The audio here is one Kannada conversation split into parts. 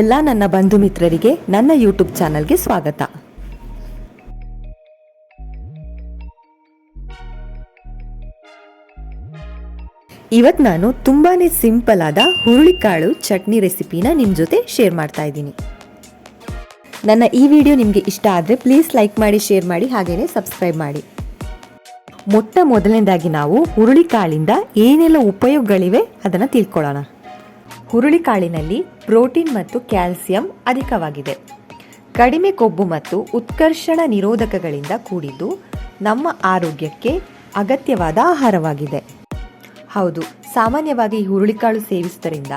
ಎಲ್ಲ ನನ್ನ ಬಂಧು ಮಿತ್ರರಿಗೆ ನನ್ನ ಯೂಟ್ಯೂಬ್ ಚಾನಲ್ಗೆ ಸ್ವಾಗತ. ಇವತ್ತು ನಾನು ತುಂಬಾನೇ ಸಿಂಪಲ್ ಆದ ಹುರುಳಿಕಾಳು ಚಟ್ನಿ ರೆಸಿಪಿನ ನಿಮ್ಮ ಜೊತೆ ಶೇರ್ ಮಾಡ್ತಾ ಇದ್ದೀನಿ. ನನ್ನ ಈ ವಿಡಿಯೋ ನಿಮಗೆ ಇಷ್ಟ ಆದರೆ ಪ್ಲೀಸ್ ಲೈಕ್ ಮಾಡಿ ಶೇರ್ ಮಾಡಿ ಹಾಗೆಯೇ ಸಬ್ಸ್ಕ್ರೈಬ್ ಮಾಡಿ. ಮೊಟ್ಟ ಮೊದಲನೇದಾಗಿ ನಾವು ಹುರುಳಿಕಾಳಿಂದ ಏನೆಲ್ಲ ಉಪಯೋಗಗಳಿವೆ ಅದನ್ನು ತಿಳ್ಕೊಳ್ಳೋಣ. ಹುರುಳಿಕಾಳಿನಲ್ಲಿ ಪ್ರೋಟೀನ್ ಮತ್ತು ಕ್ಯಾಲ್ಸಿಯಂ ಅಧಿಕವಾಗಿದೆ. ಕಡಿಮೆ ಕೊಬ್ಬು ಮತ್ತು ಉತ್ಕರ್ಷಣ ನಿರೋಧಕಗಳಿಂದ ಕೂಡಿದ್ದು ನಮ್ಮ ಆರೋಗ್ಯಕ್ಕೆ ಅಗತ್ಯವಾದ ಆಹಾರವಾಗಿದೆ. ಹೌದು, ಸಾಮಾನ್ಯವಾಗಿ ಹುರುಳಿಕಾಳು ಸೇವಿಸುವುದರಿಂದ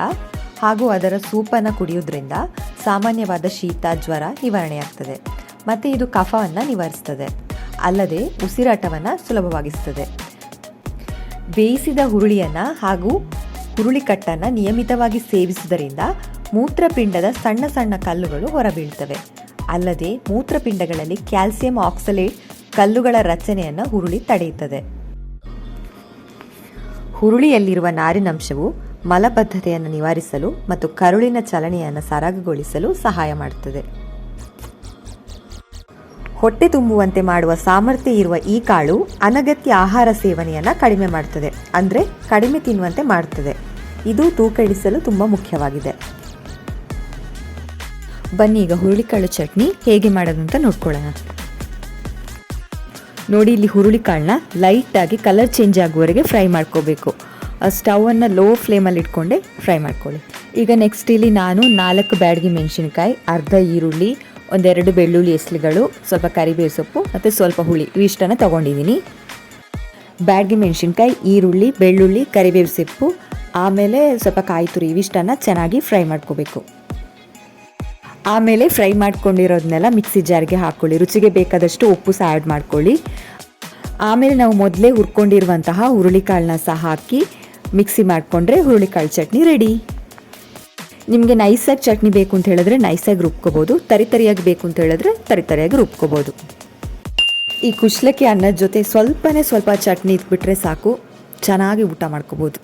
ಹಾಗೂ ಅದರ ಸೂಪನ್ನು ಕುಡಿಯೋದ್ರಿಂದ ಸಾಮಾನ್ಯವಾದ ಶೀತ, ಜ್ವರ ನಿವಾರಣೆಯಾಗ್ತದೆ ಮತ್ತು ಇದು ಕಫವನ್ನು ನಿವಾರಿಸ್ತದೆ. ಅಲ್ಲದೆ ಉಸಿರಾಟವನ್ನು ಸುಲಭವಾಗಿಸ್ತದೆ. ಬೇಯಿಸಿದ ಹುರುಳಿಯನ್ನು ಹಾಗೂ ಹುರುಳಿಕಟ್ಟನ್ನು ನಿಯಮಿತವಾಗಿ ಸೇವಿಸುವುದರಿಂದ ಮೂತ್ರಪಿಂಡದ ಸಣ್ಣ ಸಣ್ಣ ಕಲ್ಲುಗಳು ಹೊರಬೀಳ್ತವೆ. ಅಲ್ಲದೆ ಮೂತ್ರಪಿಂಡಗಳಲ್ಲಿ ಕ್ಯಾಲ್ಸಿಯಂ ಆಕ್ಸಲೇಟ್ ಕಲ್ಲುಗಳ ರಚನೆಯನ್ನು ಹುರುಳಿ ತಡೆಯುತ್ತದೆ. ಹುರುಳಿಯಲ್ಲಿರುವ ನಾರಿನಂಶವು ಮಲಬದ್ಧತೆಯನ್ನು ನಿವಾರಿಸಲು ಮತ್ತು ಕರುಳಿನ ಚಲನೆಯನ್ನು ಸರಾಗಗೊಳಿಸಲು ಸಹಾಯ ಮಾಡುತ್ತದೆ. ಹೊಟ್ಟೆ ತುಂಬುವಂತೆ ಮಾಡುವ ಸಾಮರ್ಥ್ಯ ಇರುವ ಈ ಕಾಳು ಅನಗತ್ಯ ಆಹಾರ ಸೇವನೆಯನ್ನು ಕಡಿಮೆ ಮಾಡುತ್ತದೆ ಅಂದರೆ ಕಡಿಮೆ ತಿನ್ನುವಂತೆ ಮಾಡುತ್ತದೆ ಇದು ತೂಕ ಇಳಿಸಲು ತುಂಬ ಮುಖ್ಯವಾಗಿದೆ. ಬನ್ನಿ ಈಗ ಹುರುಳಿಕಾಳು ಚಟ್ನಿ ಹೇಗೆ ಮಾಡೋದು ಅಂತ ನೋಡ್ಕೊಳ್ಳೋಣ. ನೋಡಿ, ಇಲ್ಲಿ ಹುರುಳಿಕಾಳನ್ನ ಲೈಟಾಗಿ ಕಲರ್ ಚೇಂಜ್ ಆಗುವವರೆಗೆ ಫ್ರೈ ಮಾಡ್ಕೋಬೇಕು. ಸ್ಟವನ್ನು ಲೋ ಫ್ಲೇಮಲ್ಲಿ ಇಟ್ಕೊಂಡೆ ಫ್ರೈ ಮಾಡ್ಕೊಳ್ಳಿ. ಈಗ ನೆಕ್ಸ್ಟ್ ಇಲ್ಲಿ ನಾನು ನಾಲ್ಕು ಬ್ಯಾಡಗಿ ಮೆಣಸಿನ್ಕಾಯಿ, ಅರ್ಧ ಈರುಳ್ಳಿ ಒಂದೆರಡು ಬೆಳ್ಳುಳ್ಳಿ ಎಸ್ಲಿಗಳು ಸ್ವಲ್ಪ ಕರಿಬೇವು ಸೊಪ್ಪು ಮತ್ತು ಸ್ವಲ್ಪ ಹುಳಿ. ಇವಿಷ್ಟನ್ನು ತೊಗೊಂಡಿದ್ದೀನಿ ಬ್ಯಾಡ್ಗೆ ಮೆಣಸಿನ್ಕಾಯಿ, ಈರುಳ್ಳಿ, ಬೆಳ್ಳುಳ್ಳಿ ಕರಿಬೇವು ಸೊಪ್ಪು, ಆಮೇಲೆ ಸ್ವಲ್ಪ ಕಾಯಿ ತುರಿ ಇವಿಷ್ಟನ್ನು ಚೆನ್ನಾಗಿ ಫ್ರೈ ಮಾಡ್ಕೋಬೇಕು. ಆಮೇಲೆ ಫ್ರೈ ಮಾಡ್ಕೊಂಡಿರೋದನ್ನೆಲ್ಲ ಮಿಕ್ಸಿ ಜಾರ್ಗೆ ಹಾಕ್ಕೊಳ್ಳಿ ರುಚಿಗೆ ಬೇಕಾದಷ್ಟು ಉಪ್ಪು ಸಹ ಆ್ಯಡ್ ಮಾಡ್ಕೊಳ್ಳಿ. ಆಮೇಲೆ ನಾವು ಮೊದಲೇ ಹುರ್ಕೊಂಡಿರುವಂತಹ ಹುರುಳಿಕಾಳನ್ನ ಸಹ ಹಾಕಿ ಮಿಕ್ಸಿ ಮಾಡಿಕೊಂಡ್ರೆ ಹುರುಳಿಕಾಳು ಚಟ್ನಿ ರೆಡಿ. ನಿಮಗೆ ನೈಸಾಗಿ ಚಟ್ನಿ ಬೇಕು ಅಂತ ಹೇಳಿದ್ರೆ ನೈಸಾಗಿ ರುಬ್ಕೋಬೋದು ತರಿತರಿಯಾಗಿ ಬೇಕು ಅಂತ ಹೇಳಿದ್ರೆ ತರಿತರಿಯಾಗಿ ರುಬ್ಕೋಬೋದು. ಈ ಕುಶ್ಲಕ್ಕಿ ಅನ್ನದ ಜೊತೆ ಸ್ವಲ್ಪನೇ ಸ್ವಲ್ಪ ಚಟ್ನಿ ಇಟ್ಬಿಟ್ರೆ ಸಾಕು, ಚೆನ್ನಾಗಿ ಊಟ ಮಾಡ್ಕೋಬೋದು.